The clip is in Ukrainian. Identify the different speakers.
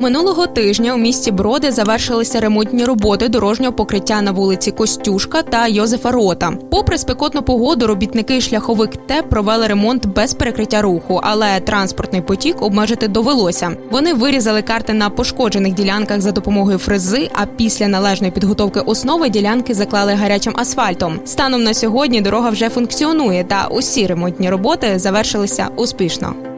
Speaker 1: Минулого тижня у місті Броди завершилися ремонтні роботи дорожнього покриття на вулиці Костюшка та Йозефа Рота. Попри спекотну погоду, робітники шляховик Т провели ремонт без перекриття руху, але транспортний потік обмежити довелося. Вони вирізали карти на пошкоджених ділянках за допомогою фрези. А після належної підготовки основи ділянки заклали гарячим асфальтом. Станом на сьогодні дорога вже функціонує, та усі ремонтні роботи завершилися успішно.